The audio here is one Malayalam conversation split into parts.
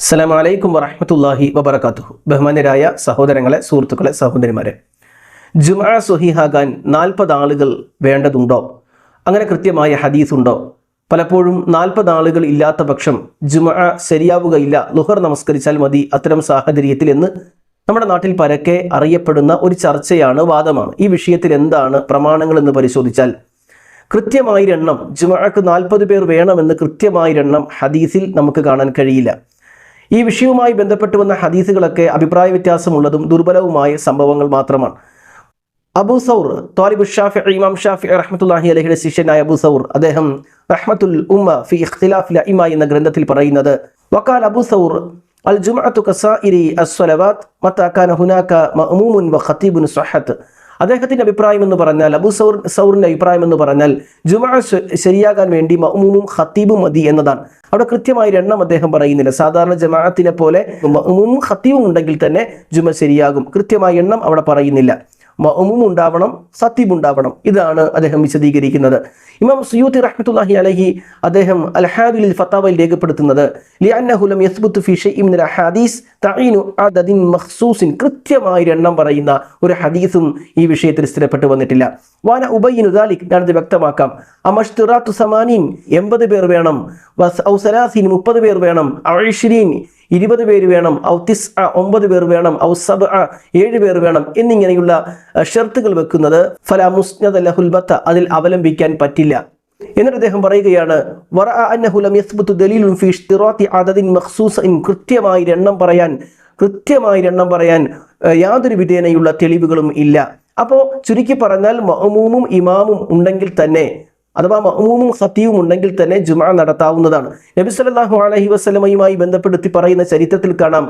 അസ്സലാം വലൈക്കും വറഹമത്തല്ലാഹി വബർക്കാത്തുഹു ബഹുമാനരായ സഹോദരങ്ങളെ സുഹൃത്തുക്കളെ സഹോദരിമാരെ. ജുമാ സുഹിഹാകാൻ നാൽപ്പത് ആളുകൾ വേണ്ടതുണ്ടോ? അങ്ങനെ കൃത്യമായ ഹദീസ് ഉണ്ടോ പലപ്പോഴും നാൽപ്പത് ആളുകൾ ഇല്ലാത്ത പക്ഷം ജുമാ ശരിയാവുകയില്ല. ലുഹർ നമസ്കരിച്ചാൽ മതി അത്തരം സാഹചര്യത്തിൽ എന്ന് നമ്മുടെ നാട്ടിൽ പരക്കെ അറിയപ്പെടുന്ന ഒരു ചർച്ചയാണ് വാദമാണ്. ഈ വിഷയത്തിൽ എന്താണ് പ്രമാണങ്ങൾ എന്ന് പരിശോധിച്ചാൽ കൃത്യമായൊരെണ്ണം ജുമാക്ക് നാൽപ്പത് പേർ വേണമെന്ന് കൃത്യമായൊരെണ്ണം ഹദീസിൽ നമുക്ക് കാണാൻ കഴിയില്ല. ഈ വിഷയവുമായി ബന്ധപ്പെട്ട് വന്ന ഹദീസുകളൊക്കെ അഭിപ്രായ വ്യത്യാസമുള്ളതും ദുർബലവുമായ സംഭവങ്ങൾ മാത്രമാണ്. അബൂ സൗർ താലിബു ഷാഫി ഇമാം ഷാഫി റഹ്മത്തുല്ലാഹി അലഹിയുടെ ശിഷ്യനായ അബൂ സൗർ അദ്ദേഹം റഹ്മത്തുൽ ഉമ്മ ഫി ഇഖ്തിലാഫിൽ ഇമ എന്ന ഗ്രന്ഥത്തിൽ പറയുന്നത് വക്കാൽ അബൂ സൗർ അൽ ജുമഅത്തു കസാഇരി അസ്വലവാത്ത് കാന ഹുനാക മഅമൂമുൻ വ ഖതീബുൻ സ്വഹത്ത് അദ്ദേഹത്തിന്റെ അഭിപ്രായം എന്ന് പറഞ്ഞാൽ അബു സൗർ സൗറിന്റെ അഭിപ്രായം എന്ന് പറഞ്ഞാൽ ജുമാ ശരിയാകാൻ വേണ്ടി മഹുമും ഖത്തീബും മതി എന്നതാണ്. അവിടെ കൃത്യമായ എണ്ണം അദ്ദേഹം പറയുന്നില്ല. സാധാരണ ജമാഅത്തിനെ പോലെ മഹുമും ഖത്തീബും ഉണ്ടെങ്കിൽ തന്നെ ജുമ ശരിയാകും. കൃത്യമായ എണ്ണം അവിടെ പറയുന്നില്ല. മഅമൂം ഉണ്ടാവണം സത്തിബ് ഉണ്ടാവണം. ഇതാണ് അദ്ദേഹം വിശദീകരിക്കുന്നത്. ഇമാം സുയൂത്തി റഹ്മത്തുല്ലാഹി അലഹി അദ്ദേഹം അൽഹാദിൽ ഫത്താവയിൽ രേഖപ്പെടുത്തുന്നത് ലിഅന്നഹു ലം യസ്ബുത്ത് ഫി ഷൈഇൻ മിനൽ അഹാദീസ് തഈനു അദദിൻ കൃത്യമായ എണ്ണം പറയുന്ന ഒരു ഹദീസും ഈ വിഷയത്തിൽ സ്ഥിരപ്പെട്ടു വന്നിട്ടില്ല. വാന ഉബൈനുദാലിക് ദാലിക് ഞാനത് വ്യക്തമാക്കാം. അമഷ്തുറാത്തു സമാനീൻ എൺപത് പേർ വേണം വസ് മുപ്പത് പേർ വേണം അഴിഷിരീൻ ഇരുപത് പേര് വേണം ഔ തിസ് ഒമ്പത് പേർ വേണം ഔ സബ് ഏഴ് പേർ വേണം എന്നിങ്ങനെയുള്ള ഷർത്തുകൾ വെക്കുന്നത് ഫല മുസ്നദ് ലഹുൽബത്ത അതിൽ അവലംബിക്കാൻ പറ്റില്ല. എന്നിട്ട് അദ്ദേഹം പറയുകയാണ് കൃത്യമായി എണ്ണം പറയാൻ കൃത്യമായി എണ്ണം പറയാൻ യാതൊരു വിധേനയുള്ള തെളിവുകളും ഇല്ല. അപ്പോൾ ചുരുക്കി പറഞ്ഞാൽ മഹമൂമും ഇമാമും ഉണ്ടെങ്കിൽ തന്നെ അഥവാ മഹ്മൂമും ഖത്തീവും ഉണ്ടെങ്കിൽ തന്നെ ജുമാ നടത്താവുന്നതാണ്. നബി സല്ലല്ലാഹു അലൈഹി വസല്ലമയുമായി ബന്ധപ്പെടുത്തി പറയുന്ന ചരിത്രത്തിൽ കാണാം.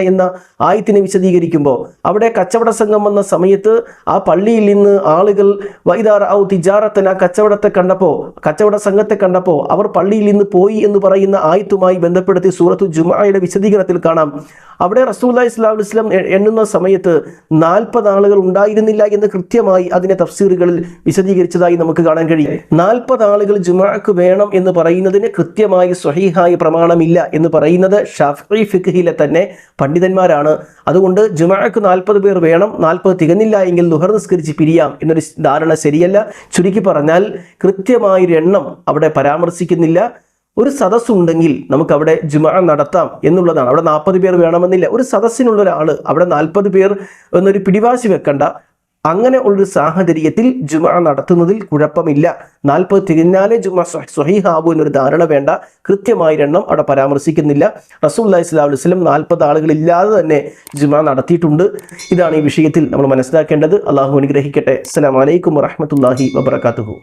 എന്ന ആയത്തിനെ വിശദീകരിക്കുമ്പോൾ അവിടെ കച്ചവട സംഘം വന്ന സമയത്ത് ആ പള്ളിയിൽ നിന്ന് ആളുകൾ വൈദാർ ഔ തിജാറത്തൻ ആ കച്ചവടത്തെ കണ്ടപ്പോൾ കച്ചവട സംഘത്തെ കണ്ടപ്പോൾ അവർ പള്ളിയിൽ നിന്ന് പോയി എന്ന് പറയുന്ന ആയത്തുമായി ബന്ധപ്പെടുത്തി സൂറത്തു ജുമായുടെ വിശദീകരണത്തിൽ കാണാം. അവിടെ റസൂല്ലാ ഇസ്ലാം ഇസ്ലാം എണ്ണുന്ന സമയത്ത് നാൽപ്പത് ആളുകൾ ഉണ്ടായിരുന്നില്ല എന്ന് കൃത്യമായി അതിനെ തഫ്സീറുകളിൽ വിശദീകരിച്ചതായി നമുക്ക് കാണാൻ കഴിയും. നാൽപ്പത് ആളുകൾ ജുമാക്ക് വേണം എന്ന് പറയുന്നതിന് കൃത്യമായി സ്വഹീഹായ പ്രമാണമില്ല എന്ന് പറയുന്നത് ഷാഫി ഫിഖിലെ തന്നെ പണ്ഡിതന്മാരാണ്. അതുകൊണ്ട് ജുമാക്ക് നാൽപ്പത് പേർ വേണം നാൽപ്പത് തികഞ്ഞില്ല എങ്കിൽ ദുഹർ നിസ്കരിച്ച് പിരിയാം എന്നൊരു ധാരണ ശരിയല്ല. ചുരുക്കി പറഞ്ഞാൽ കൃത്യമായൊരു എണ്ണം അവിടെ പരാമർശിക്കുന്നില്ല. ഒരു സദസ്സുണ്ടെങ്കിൽ നമുക്ക് അവിടെ ജുമാ നടത്താം എന്നുള്ളതാണ്. അവിടെ നാൽപ്പത് പേർ വേണമെന്നില്ല. ഒരു സദസ്സിനുള്ള ഒരാൾ അവിടെ നാൽപ്പത് പേർ എന്നൊരു പിടിവാശി വെക്കണ്ട. അങ്ങനെ ഉള്ളൊരു സാഹചര്യത്തിൽ ജുമ നടത്തുന്നതിൽ കുഴപ്പമില്ല. നാൽപ്പത് തിരിഞ്ഞാലേ ജുമ സ്വഹീഹാവൂ എന്നൊരു ധാരണ വേണ്ട. കൃത്യമായ എണ്ണം അവിടെ പരാമർശിക്കുന്നില്ല. റസൂല്ലാ ഇസ്ലാം വസ്ലം നാൽപ്പത് ആളുകളില്ലാതെ തന്നെ ജുമ നടത്തിയിട്ടുണ്ട്. ഇതാണ് ഈ വിഷയത്തിൽ നമ്മൾ മനസ്സിലാക്കേണ്ടത്. അള്ളാഹു അനുഗ്രഹിക്കട്ടെ. അസ്സലാമലൈക്കും വറഹമത്തല്ലാഹി വബർക്കാത്തുഹു